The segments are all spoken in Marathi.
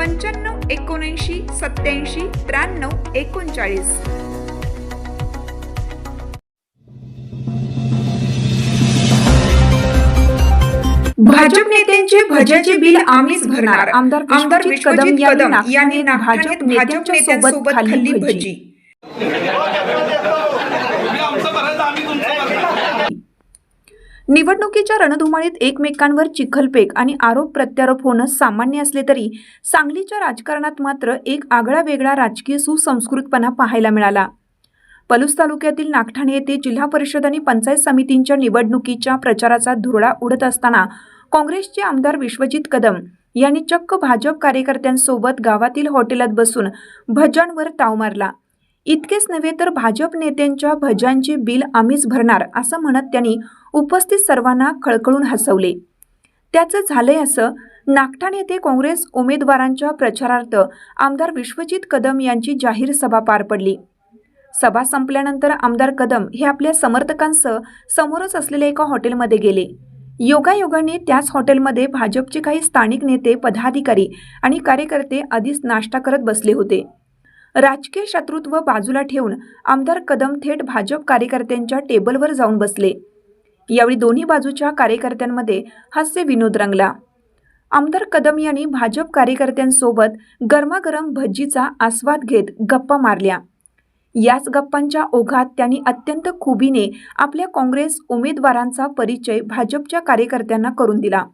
पंच्याण्णव एकोणऐंशी सत्याऐंशी त्र्याण्णव एकोणचाळीस. भाजप नेत्यांचे भज्याचे बिल आम्हीच भरणार. आमदार आमदार कदम कदम यांनी भाजप भाजप नेत्यांच्या सोबत खाल्ली भजी. निवडणुकीच्या रणधुमाळीत एकमेकांवर चिखलपेक आणि आरोप प्रत्यारोप होणं सामान्य असले तरी सांगलीच्या राजकारणात मात्र एक आगळा वेगळा राजकीय सुसंस्कृतपणा पाहायला मिळाला. पलूस तालुक्यातील नागठाणे येथे जिल्हा परिषद आणि पंचायत समितींच्या निवडणुकीच्या प्रचाराचा धुरळा उडत असताना काँग्रेसचे आमदार विश्वजित कदम यांनी चक्क भाजप कार्यकर्त्यांसोबत गावातील हॉटेलात बसून भजनवर ताव मारला. इतकेच नव्हे तर भाजप नेत्यांच्या भजांचे बिल आम्हीच भरणार असं म्हणत त्यांनी उपस्थित सर्वांना खळखळून हसवले. त्याचं झालंय असं नागठाण येथे काँग्रेस उमेदवारांच्या प्रचारार्थ आमदार विश्वजित कदम यांची जाहीर सभा पार पडली. सभा संपल्यानंतर आमदार कदम हे आपल्या समर्थकांसह समोरच असलेल्या एका हॉटेलमध्ये गेले. योगायोगाने त्याच हॉटेलमध्ये भाजपचे काही स्थानिक नेते पदाधिकारी आणि कार्यकर्ते आधीच नाश्ता करत बसले होते. राजकीय शत्रुत्व बाजूला ठेवून आमदार कदम थेट भाजप कार्यकर्त्यांच्या टेबलवर जाऊन बसले. यावेळी दोन्ही बाजूच्या कार्यकर्त्यांमध्ये हास्य विनोद रंगला. आमदार कदम यांनी भाजप कार्यकर्त्यांसोबत गरमागरम भज्जीचा आस्वाद घेत गप्पा मारल्या. याच गप्पांच्या ओघात त्यांनी अत्यंत खुबीने आपल्या काँग्रेस उमेदवारांचा परिचय भाजपच्या कार्यकर्त्यांना करून दिला.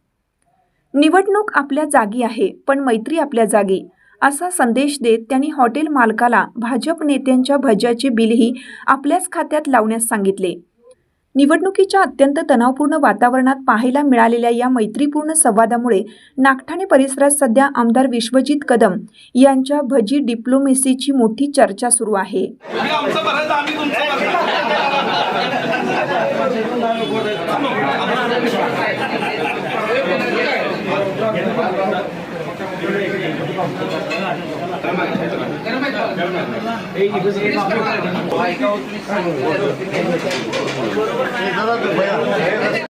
निवडणूक आपल्या जागी आहे पण मैत्री आपल्या जागी. असा संदेश देत त्यांनी हॉटेल मालकाला भाजप नेत्यांच्या भज्याचे बिलही आपल्याच खात्यात लावण्यास सांगितले. निवडणुकीच्या अत्यंत तणावपूर्ण वातावरणात पाहायला मिळालेल्या या मैत्रीपूर्ण संवादामुळे नागठाणे परिसरात सध्या आमदार विश्वजित कदम यांच्या भजी डिप्लोमेसीची मोठी चर्चा सुरू आहे. এই